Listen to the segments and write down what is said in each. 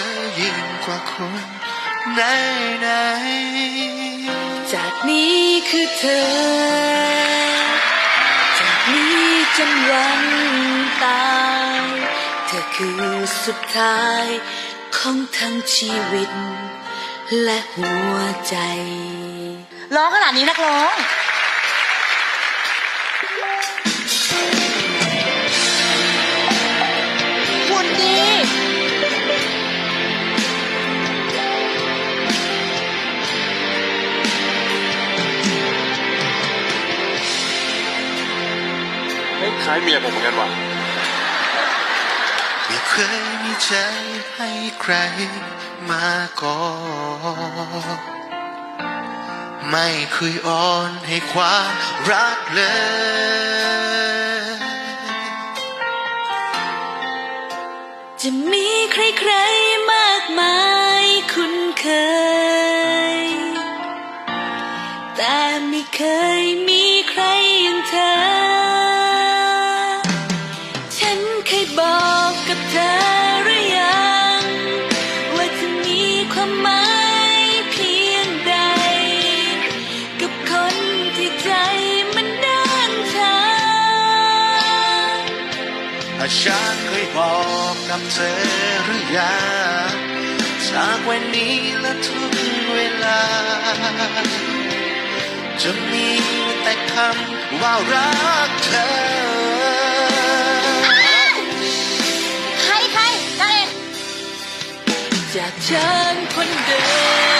อยิ่งกว่าคนไหนไหนๆจากนี้คือเธอ จากนี้จนวันตาย เธอคือสุดท้ายของทั้งชีวิต และหัวใจ ร้องขนาดนี้นักร้อง คล้ายเมียผมเหมือนกันว่ะไม่เคยมีใจให้ใครมาก่อนไม่เคยอ่อนให้ความรักเลย จะมีใครๆมากมายคุ้นเคย แต่ไม่เคยมีใครอย่างเธอ กกับเธอหรือยังจากวันนี้และทุกเวลา จะมีแต่คำว่ารักเธอใครใครกันเองจากฉันคนเดิม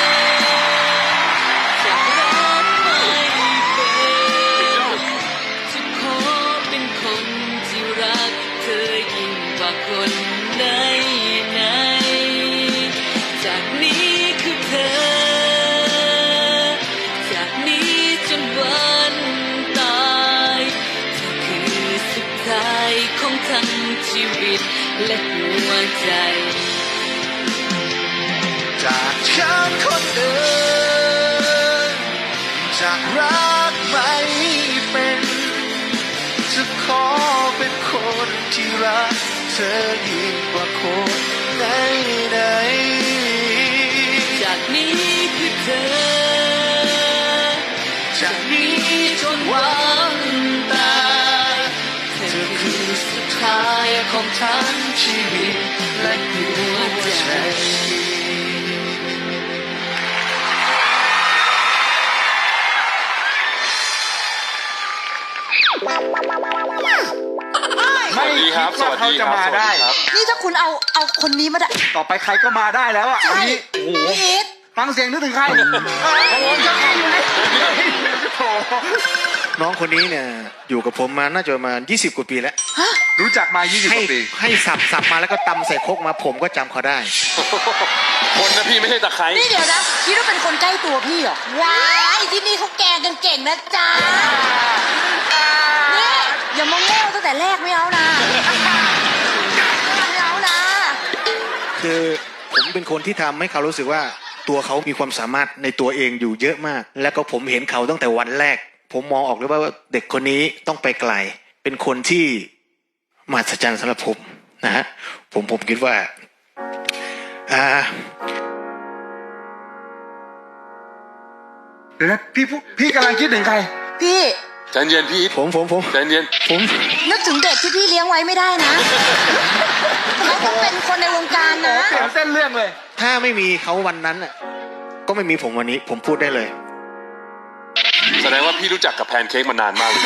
ชีวิตและหัวใจ จากฉันคนเดิมจากรักไม่เป็นจะขอเป็นคนที่รักเธอยิ่งกว่าคนไหนไหนๆจากนี้คือเธอ ทั้งชีวิตและหัวใจสวัสดีครับสไม่วัสคิดีดคว่ารับเขาจะมาได้สวัสครับ นี่ถ้าคุณเอาเอาคนนี้มาได้ต่อไปใครก็มาได้แล้วอะใช่อันนี้โอ้โหพี่อีทฟังเสียงนึกถึงใครโอ้โหเจ้าของอยู่นี่โอ้โห น้องคนนี้เนี่ยอยู่กับผมมาน่าจะประมาณ20 กว่าปีแล้ว รู้จักมา 20กให้ว่าปี ให้สับสับมาแล้วก็ตำใส่ครกมาผมก็จำเขาได้ คนนะพี่ไม่ใช่ตะไคร้นี่เดี๋ยวนะ คิดว่าเป็นคนใกล้ตัวพี่เหรอ ว้ายที่นี่เขาแกงกันเก่งนะจ๊ะนี่อย่ามาโง่ตั้งแต่แรกไม่เอานะไม่เอานะคือผมเป็นคนที่ทำให้เขารู้สึกว่าตัวเขามีความสามารถในตัวเองอยู่เยอะมาก แล้วก็ผมเห็นเขาตั้งแต่วันแรก ผมมองออกเลยว่าเด็กคนนี้ต้องไปไกล เป็นคนที่มหัศจรรย์สำหรับผมนะฮะผมผมคิดว่าอ่าเดี๋ยวนะพี่พูพี่กำลังคิดถึงใคร พี่ใจเย็นพี่อีทผมผมผมใจเย็นผมนึกถึงเด็กที่พี่เลี้ยงไว้ไม่ได้นะเขาต้องเป็นคนในวงการนะ เปลี่ยนเส้นเรื่องเลย ถ้าไม่มีเขาวันนั้นอะก็ไม่มีผมวันนี้ ผมพูดได้เลย แสดงว่าพี่รู้จักกับแพนเค้กมานานมากเลย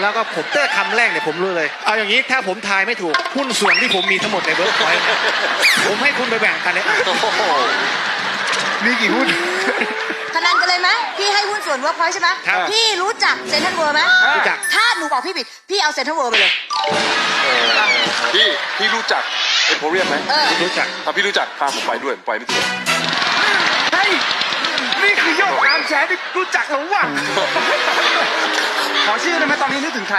แล้วก็ผมเตอร์คำแรกเนี่ยผมรู้เลย เอาอย่างนี้ถ้าผมทายไม่ถูกหุ้นส่วนที่ผมมีทั้งหมดในเบิร์กพอยต์เนี่ยผมให้คุณไปแบ่งกันเลยโอ้โหมีกี่หุ้น พนันกันเลยไหมพี่ให้หุ้นส่วนเวิร์กพอยต์ใช่ไหมครับพี่รู้จักเซ็นทรัลเวิร์ไหมรู้จัก ถ้าหนูบอกพี่ผิด พี่เอาเซ็นทรัลเวิร์ไปเลย พี่พี่รู้จักเอ็มโพเรียมไหมเออ รู้จัก ถ้าพี่รู้จักพาผมไปด้วยผมไปไม่ถูก เฮ้ย นี่คือยอดอามแชร์ที่รู้จักเหรอวะขอชื่อได้ไหมตอนนี้นึกถึงใคร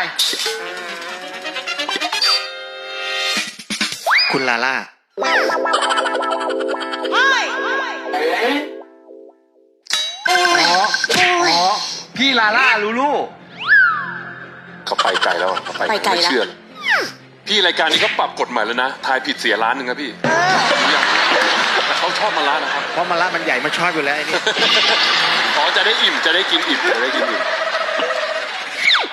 คุณลาล่า อ๋อ อ๋อ พี่ลาล่าลูลู เขาไปไกลแล้วอะเขาไปไปไกลแล้วม่เชื่อเลยพี่รายการนี้เขาปรับกฎใหม่แล้วนะ ทายผิดเสียล้านหนึ่งนะพี่รู้ยังแต่เขาช อบมาล้านนะครับเพราะมะระมันใหญ่มันชอบอยู่แล้วไอ้นี่อ๋อจะได้อิ่มจะได้กินอิ่มจะได้กินอิ่ม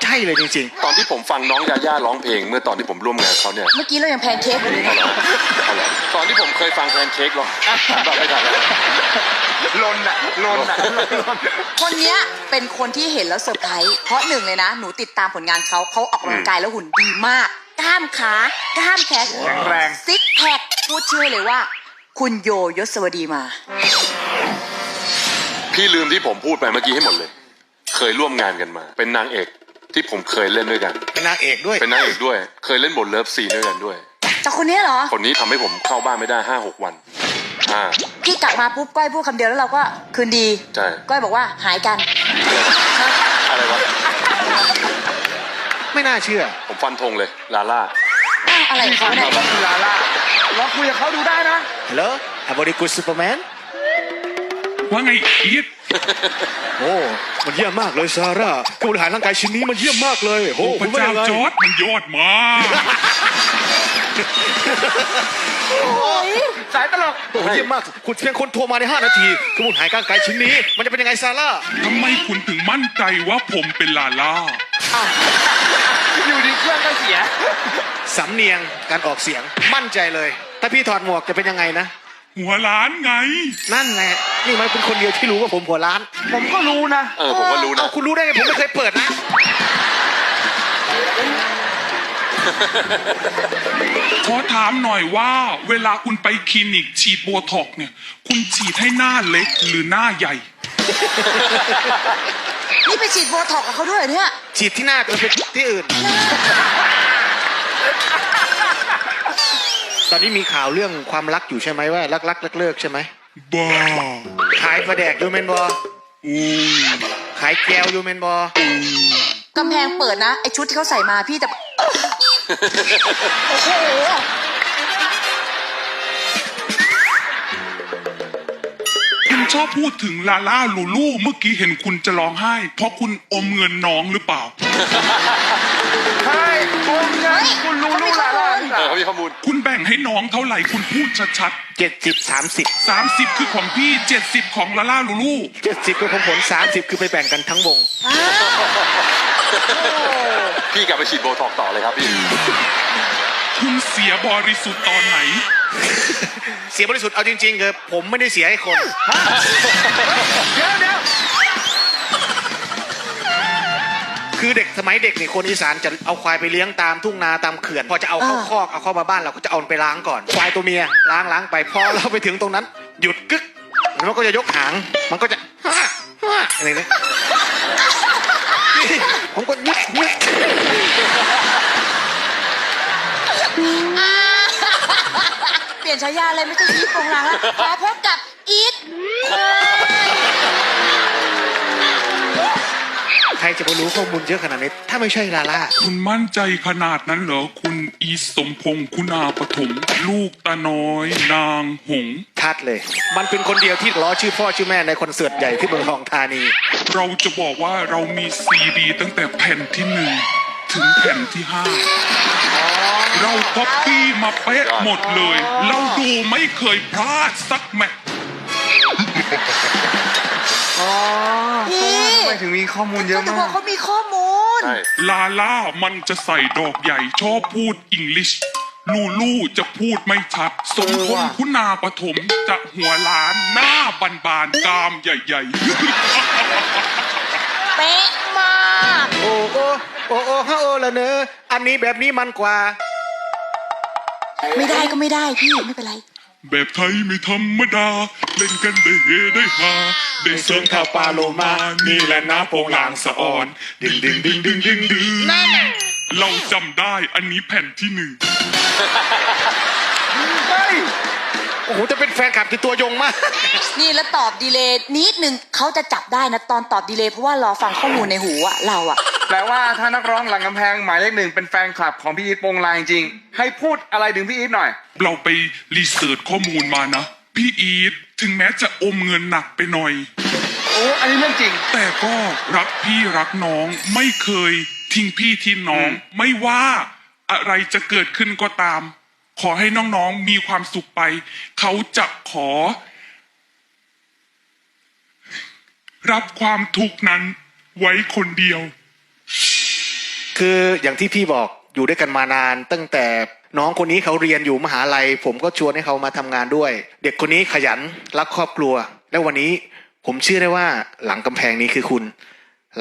ใช่เลยจริงตอนที่ผมฟังน้องยาย่าร้องเพลง เมื่อตอนที่ผมร่วมงานเขาเนี่ยเมื่อกี้เรายังแพนเค้กอยู่เลยนะเอาเหรอตอนที่ผมเคยฟังแพนเค้กร้องแบบไม่ทันแล้วลนอะลนอะลนคนเนี้ยเป็นคนที่เห็นแล้วเซอร์ไพรส์เพราะหนึ่งเลยนะ หนูติดตามผลงานเขาเขาออกกำลังกายแล้วหุ่นดีมาก กล้ามขากล้ามแขนแข็งแรง ซิกแพคพูดชื่อเลยว่า คุณโยยศวดีมา พี่ลืมที่ผมพูดไปเมื่อกี้ให้หมดเลย เคยร่วมงานกันมา เป็นนางเอกที่ผมเคยเล่นด้วยกันๆเป็นนางเอกด้วย เป็นนางเอกด้วย เคยเล่นบทเลิฟซีนด้วยกันด้วย จากคนเนี้ยเหรอ คนนี้ทำให้ผมเข้าบ้านไม่ได้ห้าหกวันอ่าพี่กลับมาปุ๊บก้อยพูดคำเดียวแล้วเราก็คืนดี ใช่ ก้อยบอกว่าหายกัน อะไรวะ ไม่น่าเชื่อ ผมฟันธงเลยลาล่าอ้าวอะไรของเขาเนี่ยก็คือลาล่า ลองคุยกับเขาดูได้นะฮัลโหลอ v บริกุสซูเปอร์แมนว่าไงอีทโอ้มันเยี่ยมมากเลยซาร่าการบริหารร่างกายชิ้นนี้มันเยี่ยมมากเลยโอ้พระเจ้าจอร์ดมันยอดมากสายตลกโอ้เยี่ยมมาก คุณเพียงคนโทรมาใน 5 นาทีการบริหารร่างกายชิ้นนี้ มันจะเป็นยังไงซาร่าทำไมคุณถึงมั่นใจว่าผมเป็นลาล่า อยู่ดีเครื่องก็เสีย สำเนียงการออกเสียงมั่นใจเลย ถ้าพี่ถอดหมวกจะเป็นยังไงนะ หัวล้านไง นั่นแหละ นี่มันเป็นคนเดียวที่รู้ว่าผมหัวล้าน ผมก็รู้นะ เออผมก็รู้นะ เอาคุณรู้ได้ไงผมไม่เคยเปิดนะ ขอถามหน่อยว่า เวลาคุณไปคลินิกฉีดโบท็อกซ์เนี่ย คุณฉีดให้หน้าเล็กหรือหน้าใหญ่ นี่ไปฉีดโบท็อกซ์กับเขาด้วยเหรอเนี่ย ฉีดที่หน้าเป็นที่อื่น ตอนนี้มีข่าวเรื่องความรักอยู่ใช่ไหมว่ารักรักเลิกเลิกๆใช่ไหมบ้าขายปลาแดกยูเมนบออู้ขายแก้วยูเมนบอกำแพงเปิดนะ ไอชุดที่เขาใส่มาพี่แต่ โอ้โห ชอบพูดถึงลาล่าลูลูเมื่อกี้เห็นคุณจะร้องไห้ เพราะคุณอมเงินน้องหรือเปล่า ใช่คุณไงคุณรู้รู้ลาล่าหรือเปเอล่าอเขามีข้อมูลคุณแบ่งให้น้องเท่าไหร่คุณพูดชัดเจ็ดสิบสามสิบๆ30 คือของพี่ 70 ของลาล่าลูลูเจ็ดสิบคือของผมสามสิบคือไปแบ่งกันทั้งวง พี่กลับไปฉีดโบท็อกซ์ต่อเลยครับพี่ คุณเสียบริสุทธิ์ตอนไหน เสียบริสุทธิ์เอาจริงๆคือผมไม่ได้เสียให้คน เดี๋ยวเดี๋ยวคือเด็กสมัยเด็กนี่คนอีสานจะเอาควายไปเลี้ยงตามทุ่งนาตามเขื่อนพอจะเอาเข้าอ่าคอกเอาเข้ามาบ้านเราก็จะเอามันไปล้างก่อน ควายตัวเมียล้างล้างไปพอเราไปถึงตรงนั้น หยุดกึกแล้วมันก็จะยกหาง มันก็จะฮ่าฮ่าอะไรเนี่ยนี่ผมก็ยึกยึกเป ลี่ยนฉายาเลยไม่ใช่อีทโปรงลางแล้วขอพบกับอีทใครจะไปรู้ข้อมูลเยอะขนาดนี้ ถ้าไม่ใช่ลาล่า คุณมั่นใจขนาดนั้นเหรอ คุณอีสมพงษ์คุณาปฐมลูกตาน้อย นางหงส์ชัดเลย มันเป็นคนเดียวที่ล้อชื่อพ่อชื่อแม่ในคอนเสิร์ตใหญ่ที่เมืองทองธานี เราจะบอกว่าเรามีซีดีตั้งแต่แผ่นที่หนึ่ง ถึงแผ่นที่ห้าเราก๊อปปี้มาเป๊ะหมดเลย เราดูไม่เคยพลาดสักแมตช์อ๋อพี่ทำไมถึงมีข้อมูลเยอะแต่บอมากกเขามีข้อมูล ใช่ลาล่ามันจะใส่ดอกใหญ่ชอบพูดอังกฤษลูลูจะพูดไม่ชัด สมพงษ์คุณาปฐมจะหัวล้านหน้าบานบานๆกรามใหญ่ ๆ เป๊ะ มากโอ้โอ้โอ้โอ้ฮะโอ้ละเนออันนี้แบบนี้มันกว่า ไม่ได้ก็ไม่ได้พี่ไม่เป็นไร แบบไทยไม่ธรรมดา เล่นกันได้เฮได้ฮาได้เสริมข่าวปลาโลมา นี่แหละนะโปงลางสะอ่อน ดึงดึงดึงดึงดึงดึงเราจำได้อันนี้แผ่นที่หนึ่ง เฮ้ย อ้โหจะเป็นแฟนคลับที่ตัวยงมาก นี่แล้วตอบดีเลย์นิดนึงเขาจะจับได้นะตอนตอบดีเลย์เพราะว่ารอฟังข้อมูลในหูอะเราอะแปลว่าถ้านักร้องหลังกำแพงหมายเลขหนึ่งเป็นแฟนคลับของพี่อีทโปงลางจริง ให้พูดอะไรถึงพี่อีทหน่อย เราไปรีเสิร์ชข้อมูลมานะ พี่อีทถึงแม้จะอมเงินหนักไปหน่อย โอ้อันนี้เรื่องจริง แต่ก็รักพี่รักน้องไม่เคยทิ้งพี่ทิ้งน้อง ไม่ว่าอะไรจะเกิดขึ้นก็ตาม ขอให้น้องๆมีความสุขไป เขาจะขอ รับความทุกข์นั้นไว้คนเดียว คืออย่างที่พี่บอกอยู่ด้วยกันมานาน ตั้งแต่น้องคนนี้เขาเรียนอยู่มหาลัย ผมก็ชวนให้เขามาทำงานด้วย เด็กคนนี้ขยันรักครอบครัว และวันนี้ผมเชื่อได้ว่าหลังกำแพงนี้คือคุณ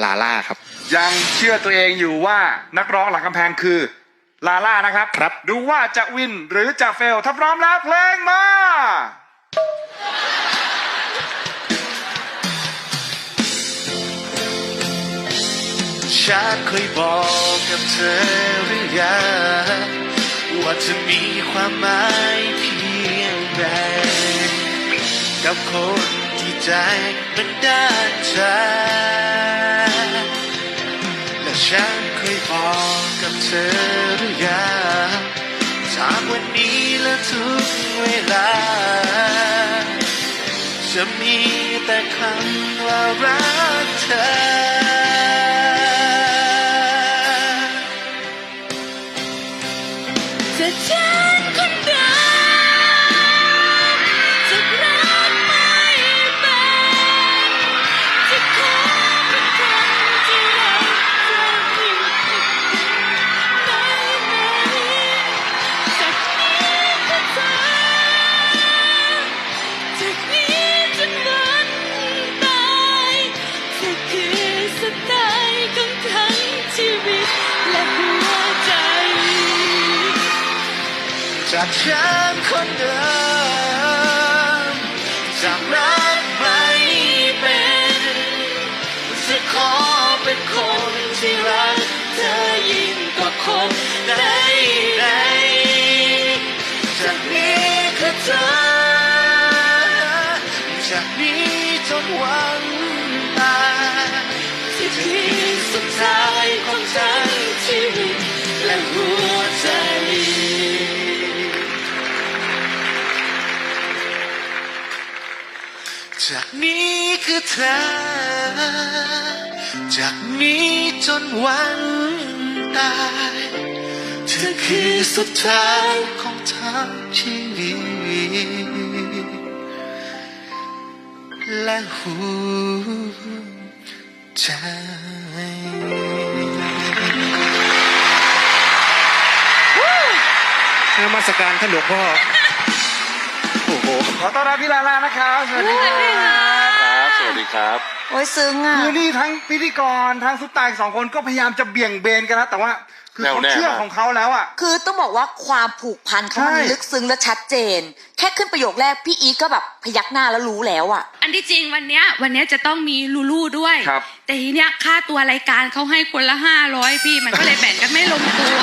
ลาล่าครับ ยังเชื่อตัวเองอยู่ว่านักร้องหลังกำแพงคือ ลาล่านะครับ ครับ ดูว่าจะวินหรือจะเฟลถ้าพร้อมแล้วเพลงมา ฉันเคยบอกกับเธอหรือยังว่าจะมีความหมายเพียงใดกับคนที่ใจมันด้านชาและฉัน พอกกับเธอหรือยังจากวันนี้และทุกเวลา จะมีแต่คำว่ารักเธอ จากฉันคนเดิมจากรักไม่เป็นจะขอเป็นคนที่รักเธอยิ่งกว่าคนใดใดจากนี้คือเธอจากนี้จนวันตายที่ที่สุดท้าย เธอ จากนี้จนวันตาย เธอคือสุดท้ายของทั้งชีวิตและหัวใจนมัสการท่านหลวงพ่อ โอ้โห ขอต้อนรับพี่ลาล่านะครับ สวัสดีครับครับส วัสดีครับ โอ้ยซึ้งอะ คือนี่ทั้งพิธีกรทั้งซุปตาอีกสองคนก็พยายามจะเบี่ยงเบนกันแล้วแต่ว่าคือเขาแน่วแน่ เชื่อมากของเขาแล้วอะ คือต้องบอกว่าความผูกพันเขามันใช่ ลึกซึ้งและชัดเจน แค่ขึ้นประโยคแรกพี่อีทก็แบบพยักหน้าแล้วรู้แล้วอะอันที่จริงวันเนี้ยวันเนี้ยจะต้องมีลูลูด้วย ครับ แต่ทีเนี้ยค่าตัวรายการเขาให้คนละห้าร้อยพี่มันก็เลยแบ่งกันไม่ลงตัว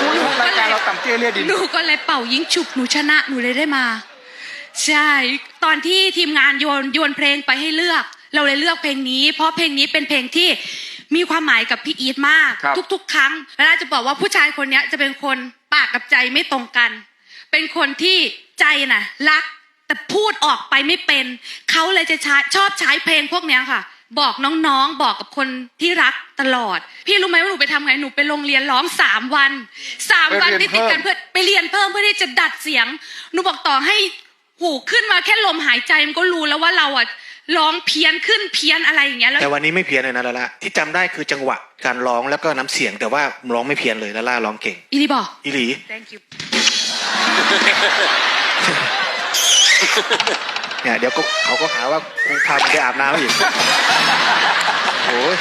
คุณรายการเราต่ำเตี้ยเรียดิน หนูก็เลยเป่ายิงฉุบหนูชนะหนูเลยได้มา ใช่ ตอนที่ทีมงานโยนโยนเพลงไปให้เลือก เราเลยเลือกเพลงนี้ เพราะเพลงนี้เป็นเพลงที่มีความหมายกับพี่อีทมากครับทุก ๆ ครั้งแล้วจะบอกว่าผู้ชายคนเนี้ยจะเป็นคนปากกับใจไม่ตรงกัน เป็นคนที่ใจน่ะรักแต่พูดออกไปไม่เป็น เขาเลยจะใช้ชอบใช้เพลงพวกเนี้ยค่ะ บอกน้องๆ บอกกับคนที่รักตลอด พี่รู้ไหมว่าหนูไปทำไงหนูไปโรงเรียนร้องสามวันสามวันไปเรีติยนดติดๆกันเพิ่มเพื่อไปเรียนเพิ่มเพื่อที่จะดัดเสียง หนูบอกต่อให้ หูขึ้นมาแค่ลมหายใจมันก็รู้แล้วว่าเราอะร้องเพี้ยนขึ้นเพี้ยนอะไรอย่างเงี้ยแล้วแต่วันนี้ไม่เพี้ยนเลยนะลาล่าที่จำได้คือจังหวะการร้องแล้วก็น้ำเสียง แต่ว่าร้องไม่เพี้ยนเลยลาล่าร้องเก่งอีนี่บอกอีหลี thank you เนี่ยเดี๋ยวก็เขาก็หาว่ากูพามึงไปอาบน้ำอีกโอ้ย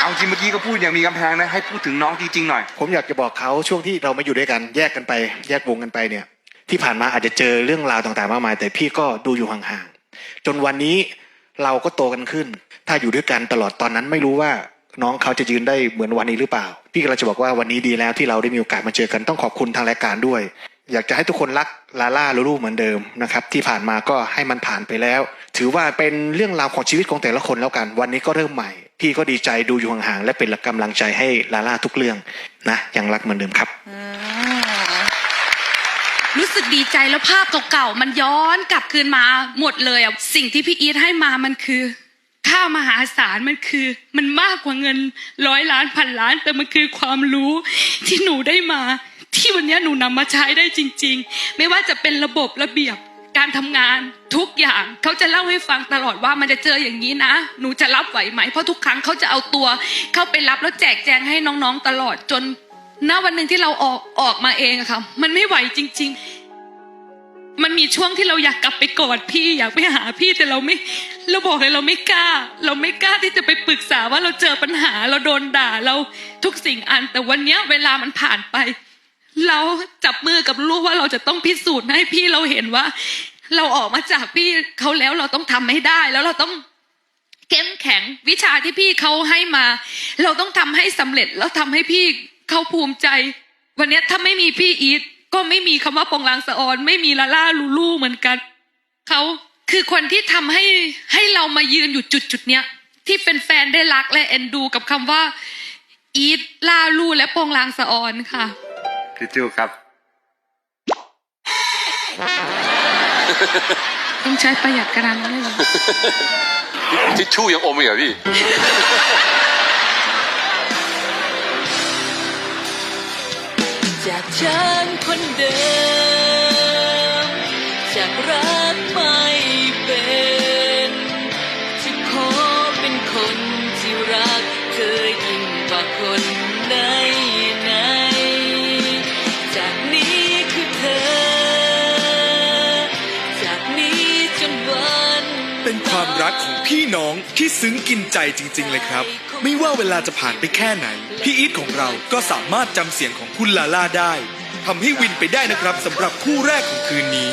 เอาจริงเมื่อกี้ก็พูดอย่างมีกำแพงนะให้พูดถึงน้องจริงๆหน่อย ผมอยากจะบอกเขาช่วงที่เรามาอยู่ด้วยกัน แยกกันไป แยกวงกันไปเนี่ย ที่ผ่านมาอาจจะเจอเรื่องราวต่างๆมากมาย แต่พี่ก็ดูอยู่ห่างๆจนวันนี้เราก็โตกันขึ้น ถ้าอยู่ด้วยกันตลอดตอนนั้นไม่รู้ว่าน้องเขาจะยืนได้เหมือนวันนี้หรือเปล่า พี่ก็เลยจะบอกว่าวันนี้ดีแล้วที่เราได้มีโอกาสมาเจอกันต้องขอบคุณทางรายการด้วย อยากจะให้ทุกคนรักลาล่าลูลูเหมือนเดิมนะครับที่ผ่านมาก็ให้มันผ่านไปแล้ว ถือว่าเป็นเรื่องราวของชีวิตของแต่ละคนแล้วกัน วันนี้ก็เริ่มใหม่ พี่ก็ดีใจดูอยู่ห่างๆและเป็นกำลังใจให้ลาล่าทุกเรื่องนะยังรักเหมือนเดิมครับ รู้สึกดีใจแล้วภาพเก่าๆมันย้อนกลับคืนมาหมดเลยอะสิ่งที่พี่อีทให้มามันคือค่ามหาศาลมันคือ มันมากกว่าเงินร้อยล้านพันล้าน แต่มันคือความรู้ที่หนูได้มา ที่วันนี้หนูนำมาใช้ได้จริง ๆ ไม่ว่าจะเป็นระบบระเบียบการทำงานทุกอย่างเขาจะเล่าให้ฟังตลอดว่ามันจะเจออย่างนี้นะ หนูจะรับไหวไหมเพราะทุกครั้งเขาจะเอาตัว เข้าไปรับแล้วแจกแจงให้น้องๆตลอดจน ณวันหนึ่งที่เราออกออกมาเองอะค่ะ มันไม่ไหวจริง ๆ มันมีช่วงที่เราอยากกลับไปกอดพี่อยากไปหาพี่แต่เราไม่ เราบอกเลยเราไม่กล้า เราไม่กล้าที่จะไปปรึกษาว่าเราเจอปัญหาเราโดนด่าเราทุกสิ่งอัน แต่วันเนี้ยเวลามันผ่านไป เราจับมือกับลูกว่าเราจะต้องพิสูจน์ให้พี่เราเห็นว่า เราออกมาจากพี่เขาแล้วเราต้องทำให้ได้ แล้วเราต้องเข้มแข็งวิชาที่พี่เขาให้มา เราต้องทำให้สำเร็จแล้วทำให้พี่ เขาภูมิใจ วันเนี้ยถ้าไม่มีพี่อีทก็ไม่มีคำว่าปองลางสะออน ไม่มีลาล่าลูลูเหมือนกัน เขาคือคนที่ทำให้ให้เรามายืนอยู่จุดจุดๆเนี้ย ที่เป็นแฟนๆได้รักและเอ็นดูกับคำว่า อีทลาลูและปองลางสะออนค่ะพี่จูครับ ต้องใช้ประหยัดกระดานนั้นเลยเหรอทิชชู่ยังอมอีกเหรอพี่ จากฉันคนเดิม จากรัก พี่น้องที่ซึ้งกินใจจริง ๆ เลยครับ ไม่ว่าเวลาจะผ่านไปแค่ไหน พี่อีทของเราก็สามารถจำเสียงของคุณลาล่าได้ทำให้วินไปได้นะครับสำหรับคู่แรกของคืนนี้